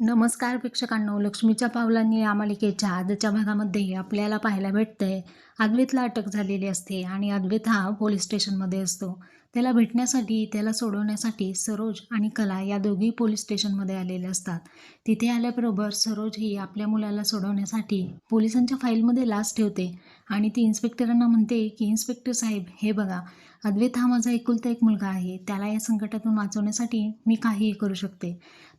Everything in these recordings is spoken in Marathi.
नमस्कार प्रेक्षकांनो लक्ष्मीच्या पावलांनी या मालिकेच्या आजच्या भागामध्ये आपल्याला पाहायला भेटतंय. अद्वैतला अटक झालेली असते आणि अद्वैत हा पोलीस स्टेशनमध्ये असतो. त्याला भेटण्यासाठी त्याला सोडवण्यासाठी सरोज आणि कला या दोघी पोलीस स्टेशनमध्ये आलेले असतात. तिथे आल्याबरोबर सरोज ही आपल्या मुलाला सोडवण्यासाठी पोलिसांच्या फाईलमध्ये लाच ठेवते आणि ती इन्स्पेक्टरांना म्हणते की इन्स्पेक्टर साहेब हे बघा अद्वैत हा माझा एकुलता एक मुलगा आहे. त्याला या संकटातून वाचवण्यासाठी मी काहीही करू शकते.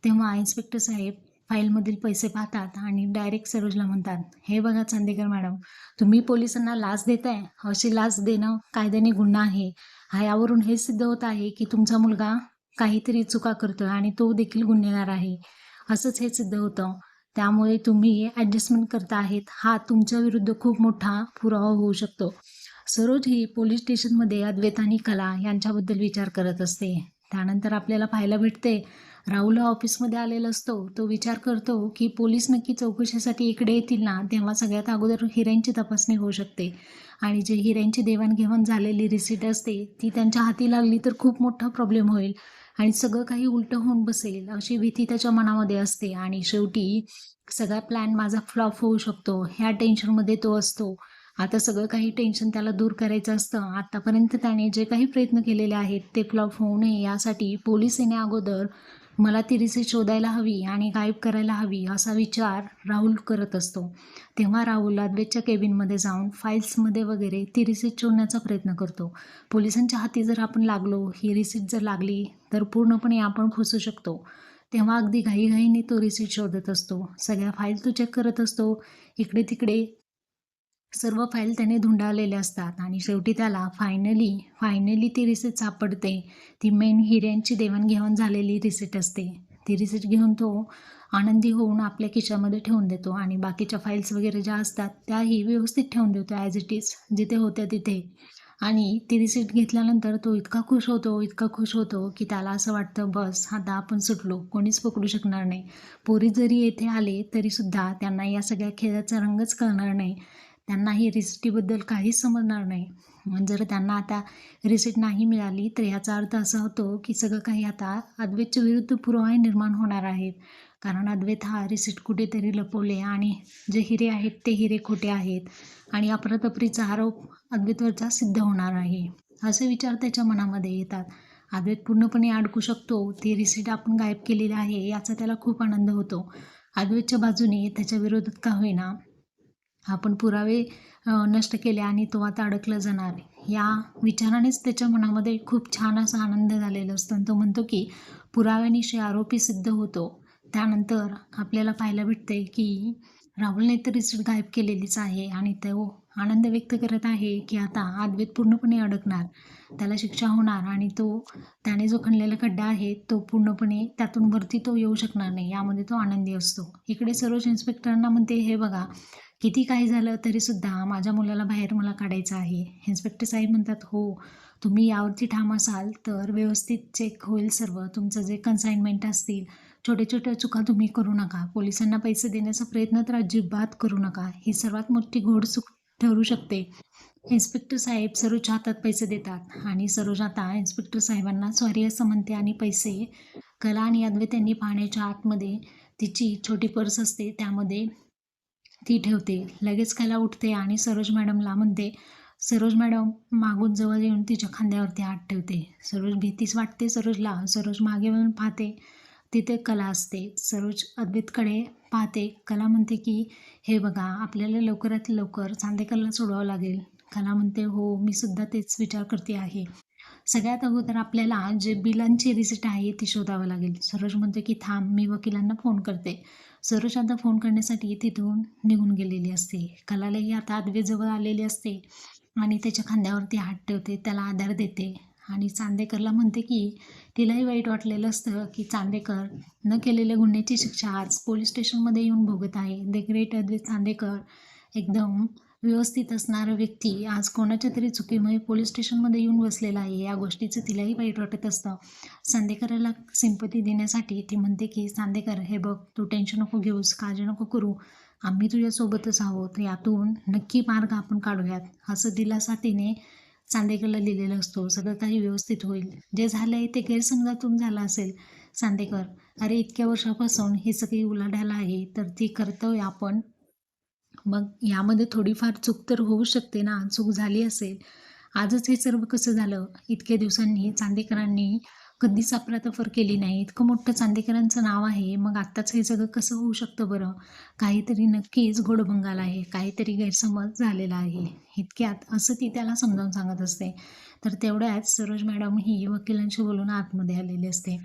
तेव्हा इन्स्पेक्टर साहेब फाईलमधील पैसे पाहतात आणि डायरेक्ट सरोजला म्हणतात हे बघा चांदेकर मॅडम तुम्ही पोलिसांना लाच देताय? अशी लाच देणं कायद्याने गुन्हा आहे. हा यावरून हे सिद्ध होत आहे की तुमचा मुलगा काहीतरी चुका करतो आणि तो देखील गुन्हेगार आहे. असंच हे सिद्ध होतं. त्यामुळे तुम्ही ॲडजस्टमेंट करता आहेत. हा तुमच्या विरुद्ध खूप मोठा पुरावा होऊ शकतो. सरोज ही पोलीस स्टेशनमध्ये अद्वैत आणि कला यांच्याबद्दल विचार करत असते. त्यानंतर आपल्याला पाहायला भेटते राहुल हा ऑफिसमध्ये आलेला असतो. तो विचार करतो की पोलीस नक्की चौकशीसाठी इकडे येतील ना तेव्हा सगळ्यात अगोदर हिऱ्यांची तपासणी होऊ शकते. आणि जे हिऱ्यांची देवाणघेवाण झालेली रिसीट असते ती त्यांच्या हाती लागली तर खूप मोठा प्रॉब्लेम होईल. आणि सगळं काही उलटं होऊन बसेल अशी भीती त्याच्या मनामध्ये असते. आणि शेवटी सगळा प्लॅन माझा फ्लॉप होऊ शकतो ह्या टेन्शनमध्ये तो असतो. आता सगळं काही टेन्शन त्याला दूर करायचं असतं. आतापर्यंत त्याने जे काही प्रयत्न केलेले आहेत ते फ्लॉप होऊ नये यासाठी पोलीस येण्या अगोदर मला ती रिसीट शोधायला हवी आणि गायब करायला हवी असा विचार राहुल करत असतो. तेव्हा राहुल अद्वैतच्या केबिनमध्ये जाऊन फाईल्समध्ये वगैरे ती रिसीट शोधण्याचा प्रयत्न करतो. पोलिसांच्या हाती जर आपण लागलो ही रिसीट जर लागली तर पूर्णपणे आपण फसू शकतो. तेव्हा अगदी घाईघाईने तो रिसीट शोधत असतो. सगळ्या फाईल तो चेक करत असतो. इकडे तिकडे सर्व फाईल त्याने धुंडाळलेल्या असतात आणि शेवटी त्याला फायनली फायनली ती रिसिट सापडते. ती मेन हिऱ्यांची देवाणघेवाण झालेली रिसिट असते. ती रिसिट घेऊन तो आनंदी होऊन आपल्या खिशामध्ये ठेवून देतो आणि बाकीच्या फाईल्स वगैरे ज्या असतात त्याही व्यवस्थित ठेवून देतो ॲज इट इज जिथे होत्या तिथे. आणि ती रिसिट घेतल्यानंतर तो इतका खुश होतो इतका खुश होतो की त्याला असं वाटतं बस आता आपण सुटलो कोणीच पकडू शकणार नाही. पोरी जरी येथे आले तरीसुद्धा त्यांना या सगळ्या खेळाचा रंगच कळणार नाही. त्यांना ही रिसिटीबद्दल काहीच समजणार नाही. जर त्यांना आता रिसिट नाही मिळाली तर याचा अर्थ असा होतो की सगळं काही आता अद्वैतच्या विरुद्ध पुरावे निर्माण होणार आहेत. कारण अद्वैत हा रिसिट कुठेतरी लपवले आणि जे हिरे आहेत ते हिरे खोटे आहेत आणि अपरातपरीचा आरोप अद्वैतवरचा सिद्ध होणार आहे. असे विचार त्याच्या मनामध्ये येतात. अद्वैत पूर्णपणे अडकू शकतो. ते रिसिट आपण गायब केलेली आहे याचा त्याला खूप आनंद होतो. अद्वैतच्या बाजूने त्याच्या विरोधात का होईना? आपण पुरावे नष्ट केले आणि तो आता अडकला जाणार या विचारानेच त्याच्या मनामध्ये खूप छान असा आनंद झालेला असतो आणि तो म्हणतो की पुराव्यानिशी आरोपी सिद्ध होतो. त्यानंतर आपल्याला पाहायला भेटते की राहुलने तर रिसिट गायब केलेलीच आहे आणि तो आनंद व्यक्त करत आहे की आता अद्वैत पूर्णपणे अडकणार त्याला शिक्षा होणार आणि तो त्याने जो खणलेला खड्डा आहे तो पूर्णपणे त्यातून वरती तो येऊ शकणार नाही यामध्ये तो आनंदी असतो. इकडे सर्वच इन्स्पेक्टरांना म्हणते हे बघा किती काही झालं तरीसुद्धा माझ्या मुलाला बाहेर मला काढायचं आहे. इन्स्पेक्टर साहेब म्हणतात हो तुम्ही यावरती ठाम असाल तर व्यवस्थित चेक होईल सर्व. तुमचं जे कन्साइनमेंट असतील छोट्या छोट्या चुका तुम्ही करू नका. पोलिसांना पैसे देण्याचा प्रयत्न तर अजिबात करू नका. ही सर्वात मोठी घोड चूक ठरू शकते. इन्स्पेक्टर साहेब सरोजच्या हातात पैसे देतात आणि सरोज आता इन्स्पेक्टर साहेबांना सॉरी असं म्हणते आणि पैसे कला आणि अद्वैत यांनी पाहण्याच्या आतमध्ये तिची छोटी पर्स असते त्यामध्ये ती ठेवते. लगेच खायला उठते आणि सरोज मॅडमला म्हणते सरोज मॅडम मागून जवळ येऊन तिच्या खांद्यावरती हात ठेवते. सरोज भीतीच वाटते सरोजला. सरोज मागे वळून पाहते तिथे कला असते. सरोज अद्वैतकडे पाहते. कला म्हणते की हे बघा आपल्याला लवकरात लवकर चांदेकरला सोडवावं लागेल. कला म्हणते हो मी सुद्धा तेच विचार करते आहे. सगळ्यात अगोदर आपल्याला जे बिलांची रिसिट आहे ती शोधावं लागेल. सरोज म्हणते की थांब मी वकिलांना फोन करते. सरोज आता फोन करण्यासाठी तिथून निघून गेलेली असते. कलालाही आता आदवेजवळ आलेली असते आणि त्याच्या खांद्यावरती हात ठेवते त्याला आधार देते आणि चांदेकरला म्हणते की तिलाही वाईट वाटलेलं असतं की चांदेकर न केलेल्या गुन्ह्याची शिक्षा आज पोलीस स्टेशनमध्ये येऊन भोगत आहे. द ग्रेट अद्वैत चांदेकर एकदम व्यवस्थित असणारा व्यक्ती आज कोणाच्या तरी चुकीमुळे पोलीस स्टेशनमध्ये येऊन बसलेला आहे या गोष्टीचं तिलाही वाईट वाटत असतं. सांदेकराला सिंपती देण्यासाठी ती म्हणते की सांदेकर हे बघ तू टेन्शन नको घेऊस काळजी नको करू. आम्ही तुझ्यासोबतच आहोत यातून नक्की मार्ग आपण काढूयात. असं दिलासा तिने चांदेकरला लिहिलेलं असतो. सगळं काही व्यवस्थित होईल. जे झालं आहे ते गैरसमजातून झालं असेल. सांदेकर अरे इतक्या वर्षापासून हे सगळी उलाढाल आहे तर ती कर्तव्य आपण मग यामध्ये थोडीफार चूक तर होऊ शकते ना चूक झाली असेल. आजच हे सर्व कसं झालं? इतक्या दिवसांनी चांदेकरांनी कधीच अफरातफर केली नाही. इतकं मोठं चांदेकरांचं नाव आहे. मग आत्ताच हे सगळं कसं होऊ शकतं बरं? काहीतरी नक्कीच घोडभंगाल आहे. काहीतरी गैरसमज झालेला आहे. इतक्यात असं ती त्याला समजावून सांगत असते. तर तेवढ्यात सरोज मॅडम ही वकिलांशी बोलून आतमध्ये आलेली असते.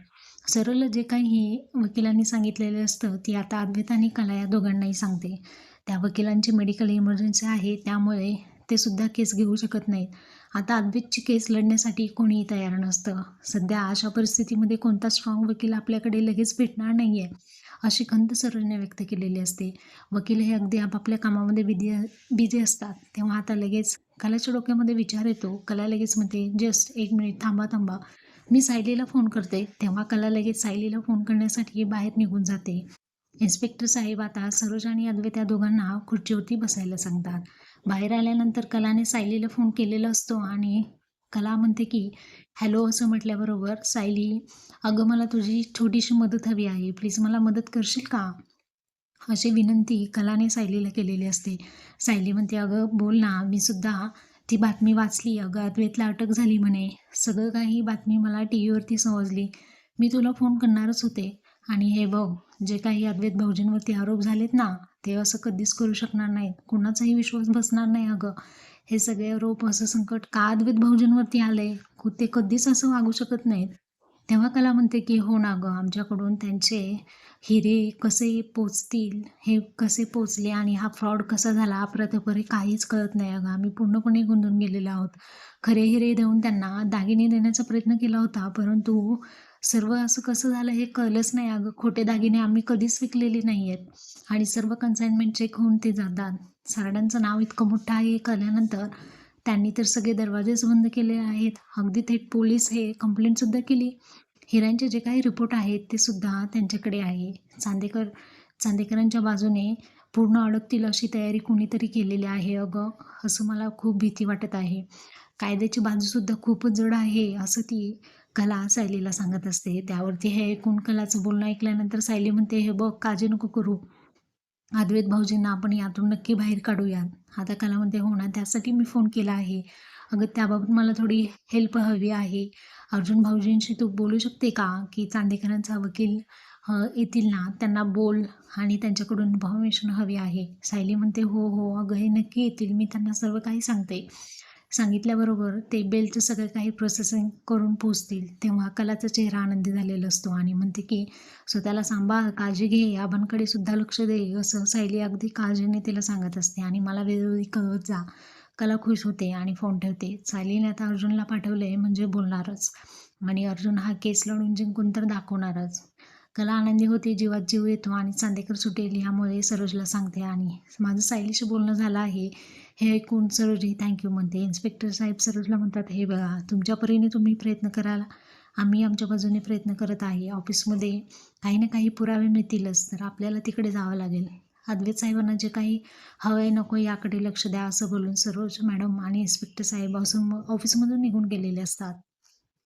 सरळ जे काही वकिलांनी सांगितलेलं असतं ती आता अद्वैत आणि कला या दोघांनाही सांगते. त्या वकिलांची मेडिकल इमर्जन्सी आहे त्यामुळे ते सुद्धा केस घेऊ शकत नाहीत. आता अद्वैतची केस लढण्यासाठी कोणीही तयार नसतं. सध्या अशा परिस्थितीमध्ये कोणता स्ट्रॉंग वकील आपल्याकडे लगेच भेटणार नाही आहे अशी खंत सरोजने व्यक्त केलेली असते. वकील हे अगदी आपापल्या कामामध्ये बिझी बिझी असतात. तेव्हा आता लगेच कलाच्या डोक्यामध्ये विचार येतो. कला लगेच म्हणते जस्ट एक मिनिट थांबा थांबा. मी सायलीला फोन करते. तेव्हा कला लगेच सायलीला फोन करण्यासाठी बाहेर निघून जाते. इन्स्पेक्टर साहेब आता सरोज आणि अद्वैत या दोघांना खुर्चीवरती बसायला सांगतात. बाहेर आल्यानंतर कलाने सायलीला फोन केलेला असतो आणि कला म्हणते की हॅलो असं म्हटल्याबरोबर सायली अगं मला तुझी छोटीशी मदत हवी आहे. प्लीज मला मदत करशील का? अशी विनंती कलाने सायलीला केलेली असते. सायली म्हणते अगं बोल ना मी सुद्धा ती बातमी वाचली. अगं अद्वैतला अटक झाली म्हणे. सगळं काही बातमी मला टी व्हीवरती समजली. मी तुला फोन करणारच होते. आणि हे बघ जे काही अद्वैत भाऊजींवरती आरोप झालेत ना ते असं कधीच करू शकणार नाहीत. कुणाचाही विश्वास बसणार नाही अगं. हे सगळे आरोप असं संकट का अद्वैत भाऊजींवरती आले ते कधीच असं वागू शकत नाहीत. तेव्हा कला म्हणते की हो ना गं आमच्याकडून त्यांचे हिरे कसे पोचतील हे कसे पोचले आणि हा फ्रॉड कसा झाला अप्रतपरे काहीच कळत नाही अगं. आम्ही पूर्णपणे गुंधून गेलेलो आहोत. खरे हिरे देऊन त्यांना दागिने देण्याचा प्रयत्न केला होता परंतु सर्व असं कसं झालं हे कळलंच नाही अगं. खोटे दागिने आम्ही कधीच विकलेले नाही आहेत आणि सर्व कन्साइनमेंट चेक होऊन ते जातात. सारडांचं नाव इतकं मोठं आहे हे कळल्यानंतर त्यांनी तर सगळे दरवाजेच बंद केले आहेत. अगदी थेट पोलीस हे कंप्लेंटसुद्धा केली. हिऱ्यांचे जे काही रिपोर्ट आहेत ते सुद्धा त्यांच्याकडे आहे. चांदेकर चांदेकरांच्या बाजूने पूर्ण अडकतील अशी तयारी कुणीतरी केलेली आहे अगं. असं मला खूप भीती वाटत आहे. कायद्याची बाजूसुद्धा खूपच जड आहे. असं ती कला सायलीला सांगत असते. त्यावरती हे ऐकून कलाचं बोलणं ऐकल्यानंतर सायली म्हणते हे बघ काळजी नको करू. अद्वैत भाऊजींना आपण यातून नक्की बाहेर काढूयात. आता कला म्हणते हो ना त्यासाठी मी फोन केला आहे. अगं त्याबाबत मला थोडी हेल्प हवी आहे. अर्जुन भाऊजींशी तू बोलू शकते का? की चांदेकरांचा वकील येतील ना? त्यांना बोल आणि त्यांच्याकडून इन्फॉर्मेशन हवी आहे. सायली म्हणते हो हो. अगं हे नक्की येतील. मी त्यांना सर्व काही सांगते. सांगितल्याबरोबर ते बेलचं सगळं काही प्रोसेसिंग करून पोचतील. तेव्हा कलाचा चेहरा आनंदी झालेला असतो आणि म्हणते की स्वतःला सांभाळ काळजी घे आबांकडे सुद्धा लक्ष दे असं सायली अगदी काळजीने तिला सांगत असते. आणि मला वेळोवेळी कळत जा कला खुश होते आणि फोन ठेवते. सायलीने आता अर्जुनला पाठवले म्हणजे बोलणारच. आणि अर्जुन हा केस लढून जिंकून तर दाखवणारच. कला आनंदी होते जीवात जीव येतो आणि चांदेकर सुटेल ह्यामुळे सरोजला सांगते आणि माझं सायलीशी बोलणं झालं आहे हे ऐकून सरोजी थँक्यू म्हणते. इन्स्पेक्टर साहेब सरोजला म्हणतात हे बघा तुमच्या परीने तुम्ही प्रयत्न कराल. आम्ही आमच्या बाजूने प्रयत्न करत आहे. ऑफिसमध्ये काही ना काही पुरावे मिळतीलच तर आपल्याला तिकडे जावं लागेल. अद्वैत साहेबांना जे काही हवं आहे नको याकडे लक्ष द्या असं बोलून सरोज मॅडम आणि इन्स्पेक्टर साहेब असून ऑफिसमधून निघून गेलेले असतात.